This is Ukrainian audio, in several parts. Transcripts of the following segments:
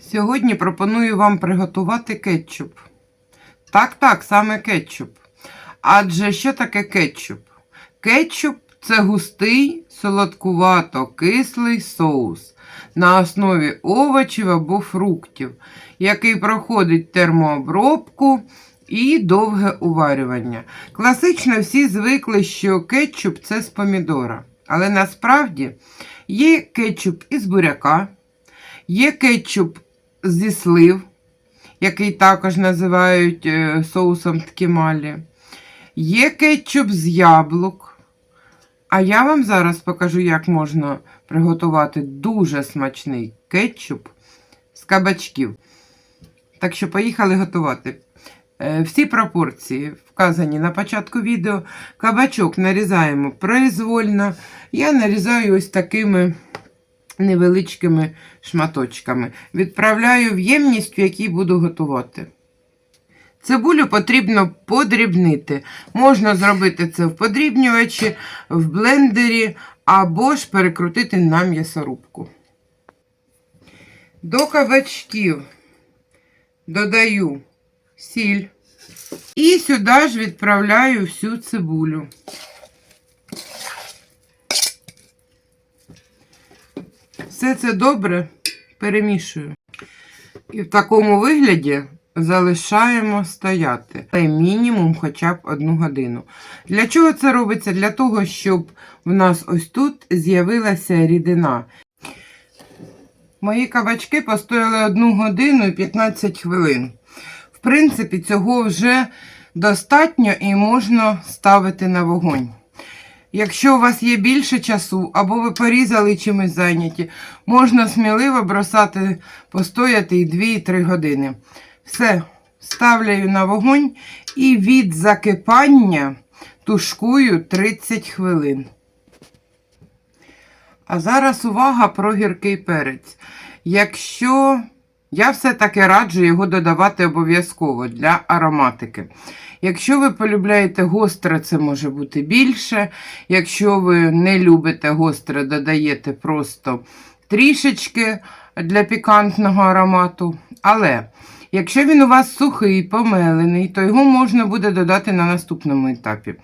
Сьогодні пропоную вам приготувати кетчуп. Так, так, саме кетчуп. Адже що таке кетчуп? Кетчуп це густий, солодкувато-кислий соус на основі овочів або фруктів, який проходить термообробку і довге уварювання. Класично всі звикли, що кетчуп це з помідора. Але насправді є кетчуп із буряка, є кетчуп зі слив, який також називають е, соусом ткемалі. Є кетчуп з яблук. А я вам зараз покажу, як можна приготувати дуже смачний кетчуп з кабачків. Так що поїхали готувати. Е, Всі пропорції вказані на початку відео. Кабачок нарізаємо произвольно. Я нарізаю ось такими невеличкими шматочками. Відправляю в ємність, в якій буду готувати. Цибулю потрібно подрібнити. Можна зробити це в подрібнювачі, в блендері або ж перекрутити на м'ясорубку. До кабачків додаю сіль і сюди ж відправляю всю цибулю. Все це добре перемішую. І в такому вигляді залишаємо стояти. Мінімум хоча б одну годину. Для чого це робиться? Для того, щоб в нас ось тут з'явилася рідина. Мої кабачки постояли 1 годину і 15 хвилин. В принципі, цього вже достатньо і можна ставити на вогонь. Якщо у вас є більше часу, або ви порізали чимось зайняті, можна сміливо бросати, постояти і 2-3 години. Все, ставляю на вогонь і від закипання тушкую 30 хвилин. А зараз увага про гіркий перець. Якщо я все-таки раджу його додавати обов'язково для ароматики. Якщо ви полюбляєте гостре, це може бути більше. Якщо ви не любите гостре, додаєте просто трішечки для пікантного аромату. Але якщо він у вас сухий, помелений, то його можна буде додати на наступному етапі.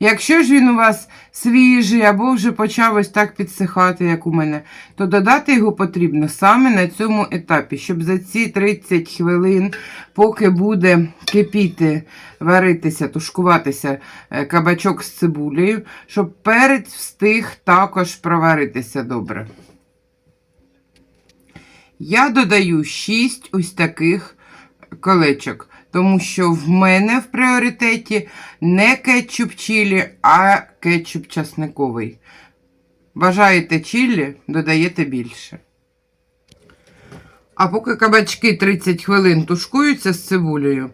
Якщо ж він у вас свіжий або вже почав ось так підсихати, як у мене, то додати його потрібно саме на цьому етапі, щоб за ці 30 хвилин, поки буде кипіти, варитися, тушкуватися е, кабачок з цибулею, щоб перець встиг також проваритися добре. Я додаю 6 ось таких колечок, тому що в мене в пріоритеті не кетчуп чилі, а кетчуп часниковий. Бажаєте чілі, додаєте більше. А поки кабачки 30 хвилин тушкуються з цибулею,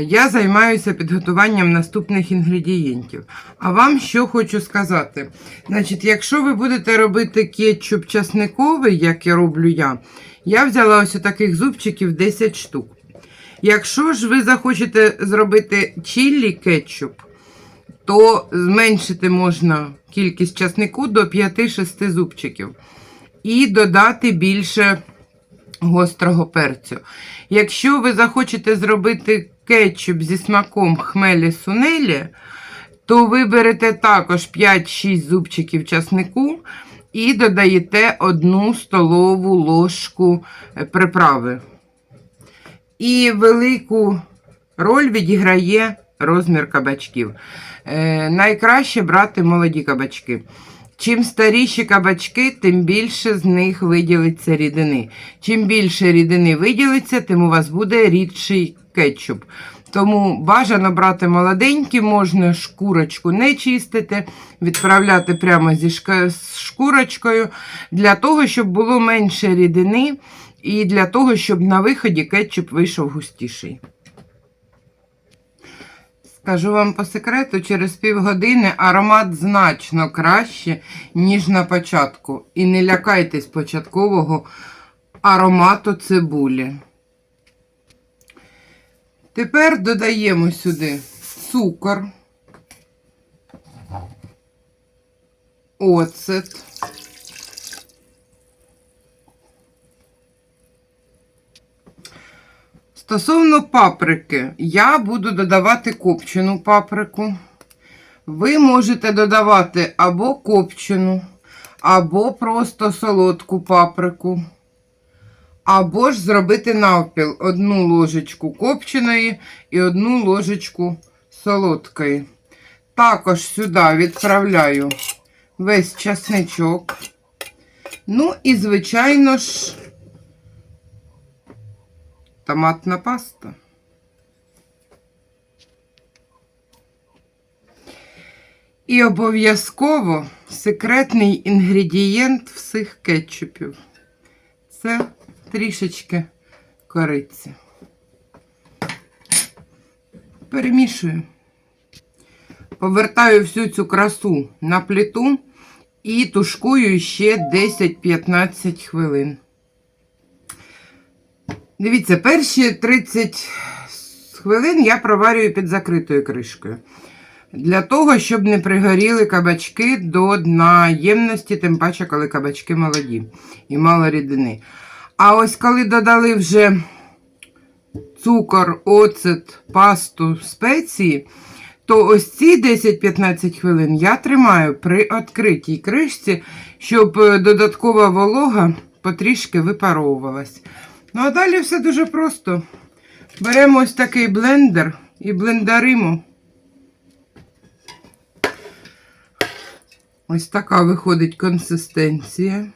я займаюся підготуванням наступних інгредієнтів. А вам що хочу сказати? Значить, якщо ви будете робити кетчуп часниковий, як я роблю я, я взяла ось таких зубчиків 10 штук. Якщо ж ви захочете зробити чіллі кетчуп, то зменшити можна кількість часнику до 5-6 зубчиків. І додати більше гострого перцю. Якщо ви захочете зробити кетчуп зі смаком хмелі сунелі, то ви берете також 5-6 зубчиків часнику і додаєте 1 столову ложку е, приправи. І велику роль відіграє розмір кабачків. Е, найкраще брати молоді кабачки. Чим старіші кабачки, тим більше з них виділиться рідини. Чим більше рідини виділиться, тим у вас буде рідший кетчуп. Тому бажано брати молоденькі, можна шкурочку не чистити, відправляти прямо зі шкурочкою, для того, щоб було менше рідини, і для того, щоб на виході кетчуп вийшов густіший. Скажу вам по секрету, через півгодини аромат значно краще, ніж на початку. І не лякайтесь початкового аромату цибулі. Тепер додаємо сюди цукор, оцет, Стосовно паприки, я буду додавати копчену паприку. Ви можете додавати або копчену, або просто солодку паприку. Або ж зробити навпіл одну ложечку копченої і одну ложечку солодкої. Також сюди відправляю весь часничок. Ну і, звичайно ж, томатна паста. І обов'язково секретний інгредієнт всіх кетчупів. Це трішечки кориці. Перемішую. Повертаю всю цю красу на плиту і тушкую ще 10-15 хвилин. Дивіться, перші 30 хвилин я проварюю під закритою кришкою. Для того, щоб не пригоріли кабачки до дна ємності, тим паче, коли кабачки молоді і мало рідини. А ось коли додали вже цукор, оцет, пасту, спеції, то ось ці 10-15 хвилин я тримаю при відкритій кришці, щоб е, додаткова волога потрішки випаровувалась. Ну а далі все дуже просто. Беремо ось такий блендер і блендаримо. Ось така виходить консистенція.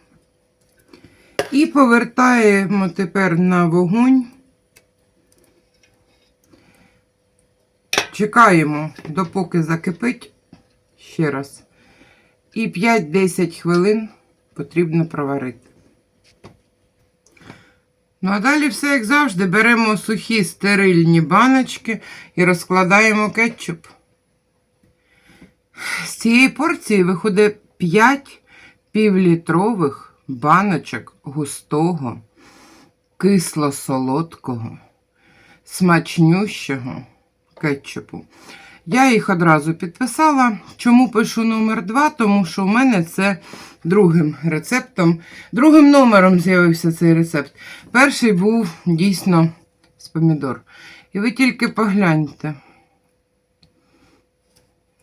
І повертаємо тепер на вогонь. Чекаємо, допоки закипить ще раз. І 5-10 хвилин потрібно проварити. Ну, а далі все, як завжди, беремо сухі стерильні баночки і розкладаємо кетчуп. З цієї порції виходить 5 півлітрових баночок густого, кисло-солодкого, смачнющого кетчупу. Я їх одразу підписала. Чому пишу номер 2? Тому що в мене це другим рецептом, другим номером з'явився цей рецепт. Перший був дійсно з помідор. І ви тільки погляньте,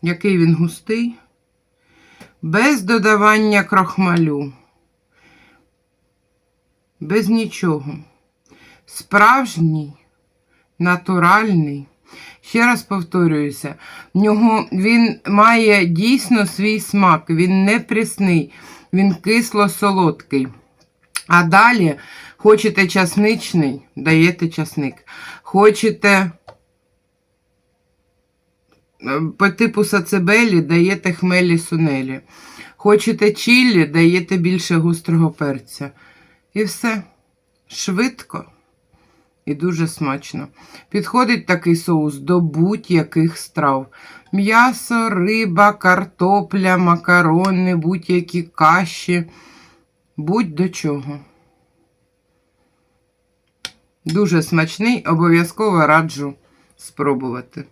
який він густий, без додавання крохмалю, без нічого. Справжній, натуральний. Ще раз повторююся, в нього він має дійсно свій смак, він не прісний, він кисло-солодкий. А далі хочете часничний, даєте часник. Хочете е, по типу сацебелі, даєте хмелі сунелі. Хочете чілі, даєте більше гострого перця. І все. Швидко і дуже смачно. Підходить такий соус до будь-яких страв. М'ясо, риба, картопля, макарони, будь-які каші, будь до чого. Дуже смачний, обов'язково раджу спробувати.